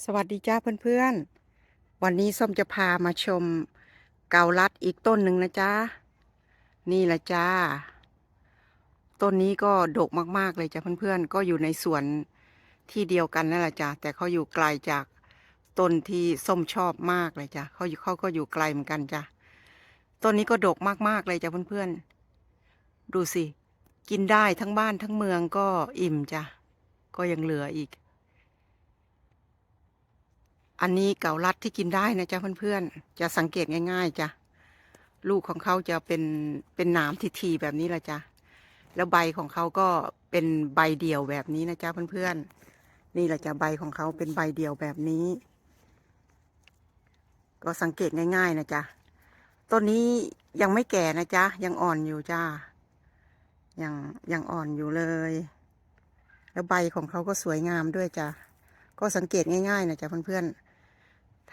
สวัสดีจ้าเพื่อนๆ วันนี้ส้มจะพามาชมเกาลัดอีกต้นหนึ่งนะจ๊ะนี่แหละจ้า ต้นนี้ก็ดกมากๆเลยจ้ะเพื่อนๆ ก็อยู่ในสวนที่เดียวกันนั่นแหละจ้ะแต่เขาอยู่ไกลจากต้นที่ส้มชอบมากเลยจ้ะเขาอยู่เขาก็อยู่ไกลเหมือนกันจ้ะต้นนี้ก็ดกมากๆเลยจ้ะเพื่อนๆ ดูสิ กินได้ทั้งบ้านทั้งเมืองก็อิ่มจ้ะก็ยังเหลืออีก อันนี้เกาลัดที่กินได้นะจ๊ะเพื่อนๆ จะสังเกตง่าย ๆจ้ะ ลูกของเขาจะเป็นเป็นหนามทีๆแบบนี้ละจ้ะ แล้วใบของเขาก็เป็นใบเดี่ยวแบบนี้นะจ๊ะเพื่อนๆ นี่แหละจ้ะใบของเขาเป็นใบเดี่ยวแบบนี้ ก็สังเกตง่าย ๆ นะจ๊ะ ต้นนี้ยังไม่แก่นะจ๊ะ ยังอ่อนอยู่จ้า ยังยังอ่อนอยู่เลย แล้วใบของเขาก็สวยงามด้วยจ้ะ ก็สังเกตง่ายๆนะจ๊ะเพื่อนๆ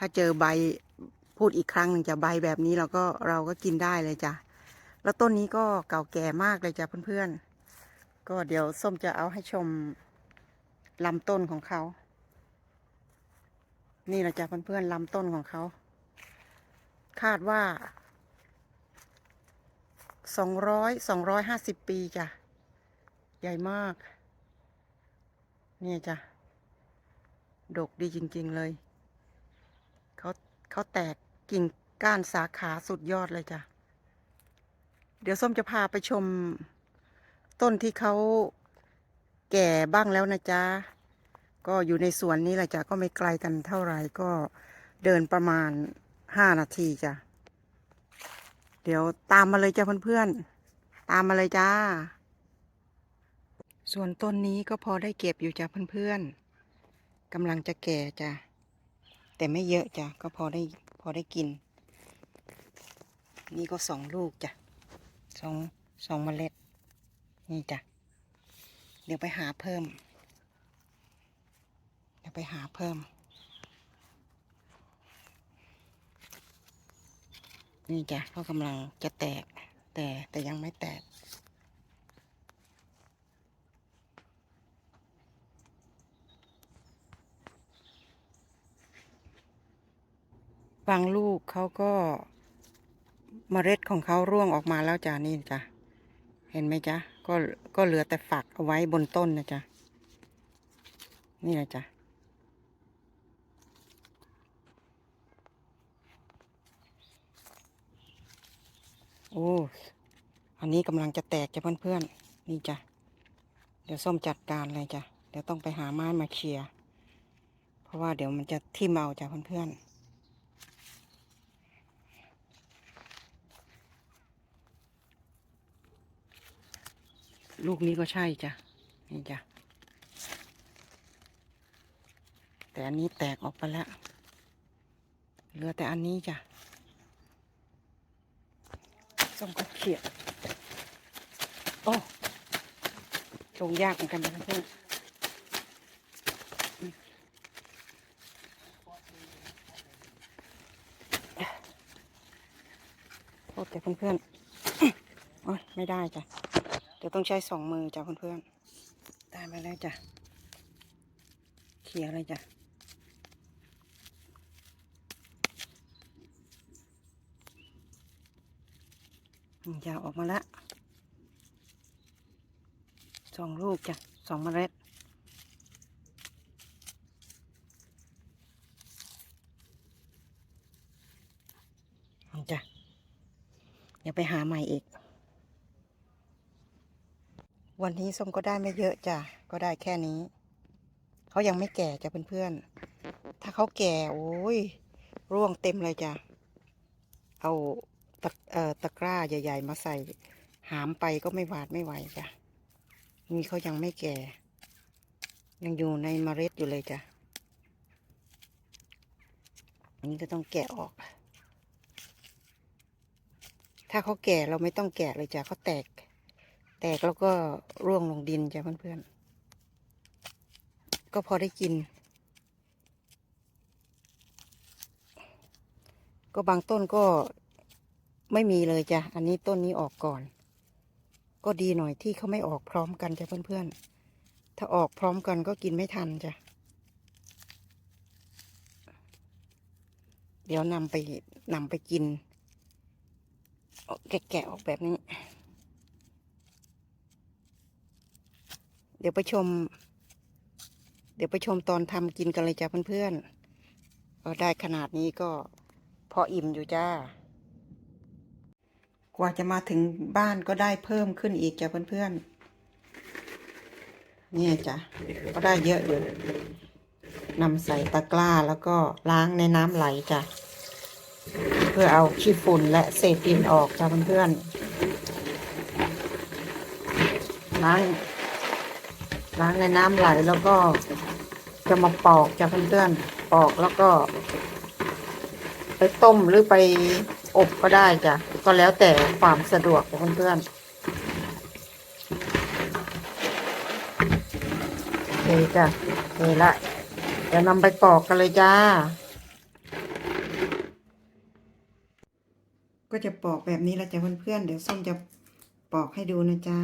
ถ้าเจอใบพูดอีกครั้งหนึ่งจะใบแบบนี้เราก็เราก็กินได้เลยจ้ะ แล้วต้นนี้ก็เก่าแก่มากเลยจ้ะเพื่อนๆ ก็เดี๋ยวส้มจะเอาให้ชมลำต้นของเขา นี่แหละจ้ะเพื่อนๆลำต้นของเขา คาดว่าสองร้อยสองร้อยห้าสิบปีจ้ะ ใหญ่มาก เนี่ยจ้ะ ดกดีจริง ๆ เลย เขาแตกกิ่งก้านสาขาสุดยอดเลยจ้ะ เดี๋ยวส้มจะพาไปชม ต้นที่เขาแก่บ้างแล้วนะจ๊ะ ก็อยู่ในสวนนี้แหละจ้ะ ก็ไม่ไกลกันเท่าไหร่ก็เดินประมาณห้านาทีจ้ะ เดี๋ยวตามมาเลยจ้ะเพื่อนๆ ตามมาเลยจ้า ส่วนต้นนี้ก็พอได้เก็บอยู่จ้ะเพื่อนๆกำลังจะแก่จ้ะ แต่ไม่เยอะจ้ะก็พอได้พอได้กิน นี่ก็สองลูกจ้ะสองสองเมล็ด นี่จ้ะเดี๋ยวไปหาเพิ่ม เดี๋ยวไปหาเพิ่ม นี่จ้ะเขากำลังจะแตก แต่แต่ยังไม่แตก บางลูกเขาก็เมล็ดของเขาร่วงออกมาแล้วจ้ะนี่จ้ะเห็นไหมจ๊ะก็ก็เหลือแต่ฝักเอาไว้บนต้นนะจ๊ะนี่นะจ๊ะโอ้อันนี้กำลังจะแตกจ้ะเพื่อนๆนี่จ้ะเดี๋ยวส้มจัดการเลยจ้ะเดี๋ยวต้องไปหาไม้มาเคลียร์เพราะว่าเดี๋ยวมันจะทิ่มเอาจ้ะเพื่อนๆ ลูกนี้ก็ใช่จ้ะ นี่จ้ะ แต่อันนี้แตกออกไปแล้ว เหลือแต่อันนี้จ้ะส้มก็เขียดโอ้ลงยากเหมือนกันนะเพื่อนโทษแต่เพื่อนๆโอ้ยไม่ได้จ้ะ เดี๋ยวต้องใช้สองมือจ้ะเพื่อนๆได้มาแล้วจ้ะเขี่ยเลยจ้ะยาวออกมาล้วสองลูกจ้ะสองเมล็ดจ้ะเดี๋ยวไปหาใหม่อีก วันนี้ส้มก็ได้ไม่เยอะจ้ะ ก็ได้แค่นี้ เขายังไม่แก่จ้ะเพื่อนๆ ถ้าเขาแก่โอ้ยร่วงเต็มเลยจ้ะ เอาตะเอ่อตะกร้าใหญ่ ๆ มาใส่ หามไปก็ไม่หวาดไม่ไหวจ้ะ นี่เขายังไม่แก่ ยังอยู่ในเมล็ดอยู่เลยจ้ะ อันนี้ก็ต้องแกะออก ถ้าเขาแก่เราไม่ต้องแกะเลยจ้ะเขาแตก แตกแล้วก็ร่วงลงดินจ้ะเพื่อนๆ ก็พอได้กิน ก็บางต้นก็ไม่มีเลยจ้ะ อันนี้ต้นนี้ออกก่อน ก็ดีหน่อยที่เขาไม่ออกพร้อมกันจ้ะเพื่อนๆ ถ้าออกพร้อมกันก็กินไม่ทันจ้ะ เดี๋ยวนำไปนำไปกิน แกะออกแบบนี้ เดี๋ยวไปชม เดี๋ยวไปชมตอนทำกินกันเลยจ้ะเพื่อนๆก็ได้ขนาดนี้ก็พออิ่มอยู่จ้า กว่าจะมาถึงบ้านก็ได้เพิ่มขึ้นอีกจ้ะเพื่อนๆเนี่ยจ้ะก็ได้เยอะอยู่นำใส่ตะกร้าแล้วก็ล้างในน้ำไหลจ้ะเพื่อเอาขี้ฝุ่นและเศษดินออกจ้ะเพื่อนๆล้าง ล้างในน้ำไหลแล้วก็จะมาปอกจะเพื่อนๆปอกแล้วก็ ไปต้มหรือไปอบก็ได้จ้ะ ก็แล้วแต่ความสะดวกของเพื่อนๆโอเคจ้ะโอเคละเดี๋ยวนำไปปอกกันเลยจ้า ก็จะปอกแบบนี้ละจ้ะเพื่อนๆเดี๋ยวส้มจะปอกให้ดูนะจ๊ะ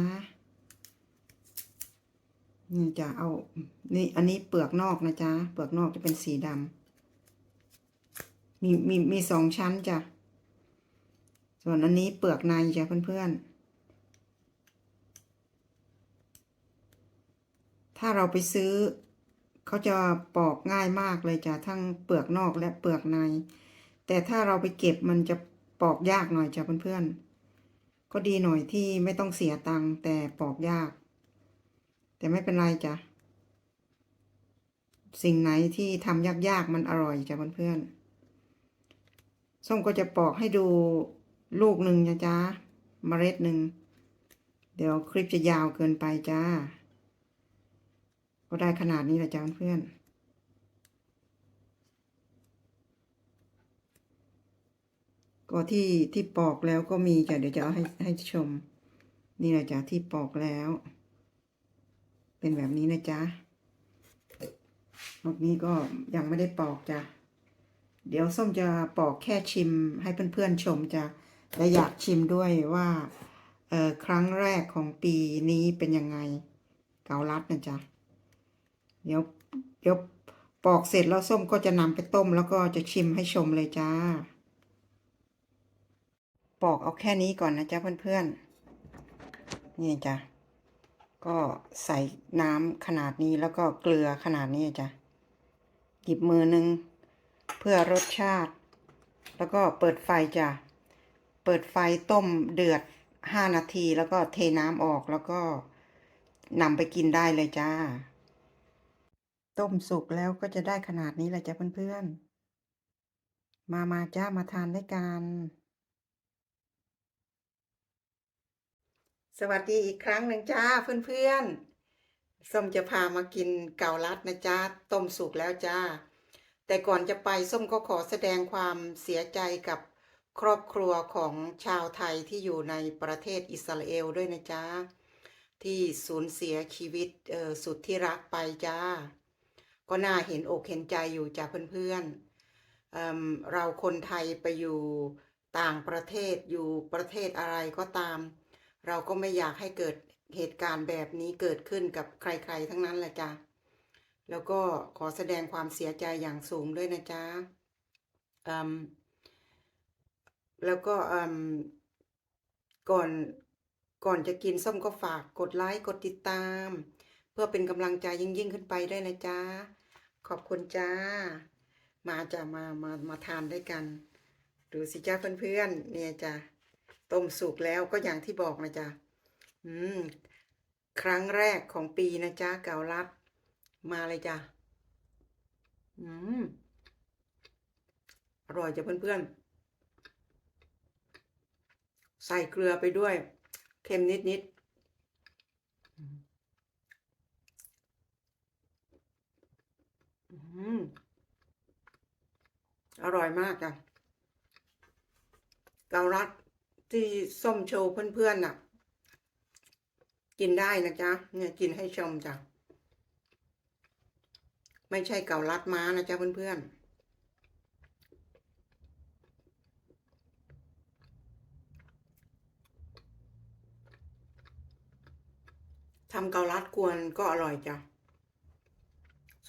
นี่จะเอา นี่อันนี้เปลือกนอกนะจ๊ะ เปลือกนอกจะเป็นสีดำ มีมีมีสองชั้นจ้ะ ส่วนอันนี้เปลือกในจ้ะเพื่อนๆ ถ้าเราไปซื้อ เขาจะปอกง่ายมากเลยจ้ะ ทั้งเปลือกนอกและเปลือกใน แต่ถ้าเราไปเก็บมันจะปอกยากหน่อยจ้ะเพื่อนๆ ก็ดีหน่อยที่ไม่ต้องเสียตังค์แต่ปอกยาก แต่ไม่เป็นไรจ้ะ สิ่งไหนที่ทำยากๆมันอร่อยจ้ะเพื่อนๆส้มก็จะปอกให้ดูลูกหนึ่งนะจ๊ะเมล็ดหนึ่ง เดี๋ยวคลิปจะยาวเกินไปจ้า ก็ได้ขนาดนี้แหละจ้าเพื่อนก็ที่ที่ปอกแล้วก็มีจ้ะเดี๋ยวจะเอาให้ให้ชม นี่แหละจ้ะที่ปอกแล้ว เป็นแบบนี้นะจ๊ะนอกนี้ก็ยังไม่ได้ปอกจ้ะ เดี๋ยวส้มจะปอกแค่ชิมให้เพื่อนๆชมจ้ะ และอยากชิมด้วยว่าเออครั้งแรกของปีนี้เป็นยังไง เกาลัดนะจ๊ะ เดี๋ยวเดี๋ยวปอกเสร็จแล้วส้มก็จะนำไปต้มแล้วก็จะชิมให้ชมเลยจ้า ปอกเอาแค่นี้ก่อนนะจ๊ะเพื่อนๆ นี่จ้ะ ก็ใส่น้ำขนาดนี้แล้วก็เกลือขนาดนี้จ้ะ หยิบมือหนึ่งเพื่อรสชาติ แล้วก็เปิดไฟจ้ะ เปิดไฟต้มเดือดห้านาทีแล้วก็เทน้ำออกแล้วก็นำไปกินได้เลยจ้า ต้มสุกแล้วก็จะได้ขนาดนี้แหละจ้ะเพื่อนๆ มามาจ้ามาทานด้วยกัน สวัสดีอีกครั้งหนึ่งจ้าเพื่อนๆส้มจะพามากินเกาลัดนะจ้าต้มสุกแล้วจ้า แต่ก่อนจะไปส้มก็ขอแสดงความเสียใจกับครอบครัวของชาวไทยที่อยู่ในประเทศอิสราเอลด้วยนะจ้าที่สูญเสียชีวิตออสุดที่รักไปจ้า ก็น่าเห็นอกเห็นใจอยู่จ้าเพื่อนๆเเราคนไทยไปอยู่ต่างประเทศอยู่ประเทศอะไรก็ตาม เราก็ไม่อยากให้เกิดเหตุการณ์แบบนี้เกิดขึ้นกับใคร ๆ ทั้งนั้นแหละจ้าแล้วก็ขอแสดงความเสียใจอย่างสูงด้วยนะจ๊ะแล้วก็ก่อนก่อนจะกินส้มก็ฝากกดไลค์กดติดตาม เพื่อเป็นกำลังใจยิ่งยิ่งขึ้นไปด้วยนะจ๊ะ ขอบคุณจ้า มาจะมามามาทานด้วยกัน ดูสิจ้าเพื่อนๆเนี่ยจ้ะ ต้มสุกแล้วก็อย่างที่บอกนะจ๊ะอืม ครั้งแรกของปีนะจ๊ะเกาลัด มาเลยจ้ะอืม อร่อยจ้ะเพื่อนๆ ใส่เกลือไปด้วย เค็มนิดๆอืมอร่อยมากจ้ะเกาลัด ที่ส้มโชว์เพื่อนๆน่ะ กินได้นะจ๊ะ เนี่ยกินให้ชมจ้ะ ไม่ใช่เก่าลัดม้านะจ๊ะเพื่อนๆทำเกาลัดกวนก็อร่อยจ้ะ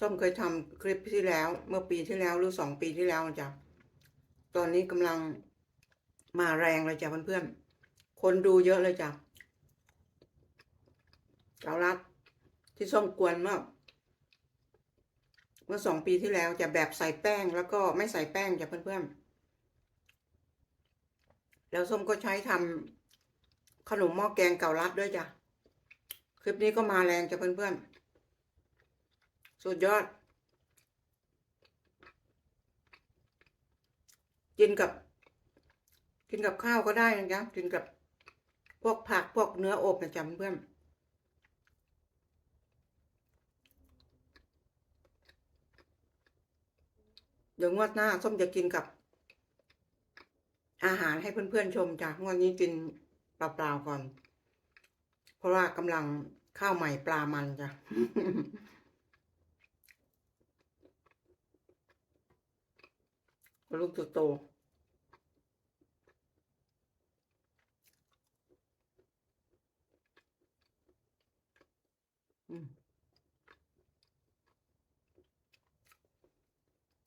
ส้มเคยทำคลิปที่แล้ว เมื่อปีที่แล้วหรือสองปีที่แล้วจ้ะ ตอนนี้กำลัง มาแรงเลยจ้ะเพื่อนๆ คนดูเยอะเลยจ้ะเจ้ารัดที่ส้มกวนเมื่อเมื่อสองปีที่แล้วจะแบบใส่แป้งแล้วก็ไม่ใส่แป้งจ้ะเพื่อนๆ แล้วส้มก็ใช้ทำขนมหม้อแกงเก่ารัดด้วยจ้ะ คลิปนี้ก็มาแรงจ้ะเพื่อนๆ สุดยอดกินกับ กินกับข้าวก็ได้นะจ๊ะกินกับพวกผักพวกเนื้ออบนะจ๊ะเพื่อนเดี๋ยวงวดหน้าส้มจะกินกับ อาหารให้เพื่อนๆชมจ้ะงวดนี้กินเปล่าๆก่อน เพราะว่ากำลังข้าวใหม่ปลามันจ้ะลูกโตๆอืม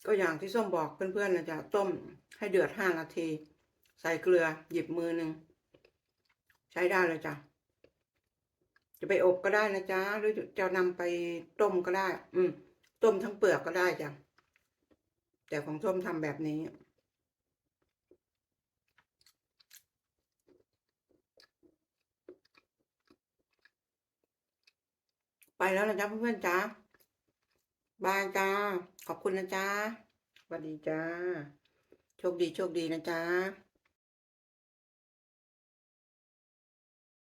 ก็อย่างที่ส้มบอกเพื่อนๆนะจ๊ะต้มให้เดือดห้านาที ใส่เกลือหยิบมือหนึ่งใช้ได้เลยจ้ะจะไปอบก็ได้นะจ๊ะหรือจะนำไปต้มก็ได้ อืม ต้มทั้งเปลือกก็ได้จ้ะแต่ของส้มทำแบบนี้ ไปแล้วนะจ๊ะเพื่อนๆจ้าบายจ้า ขอบคุณนะจ๊ะสวัสดีจ้า โชคดีโชคดีนะจ๊ะ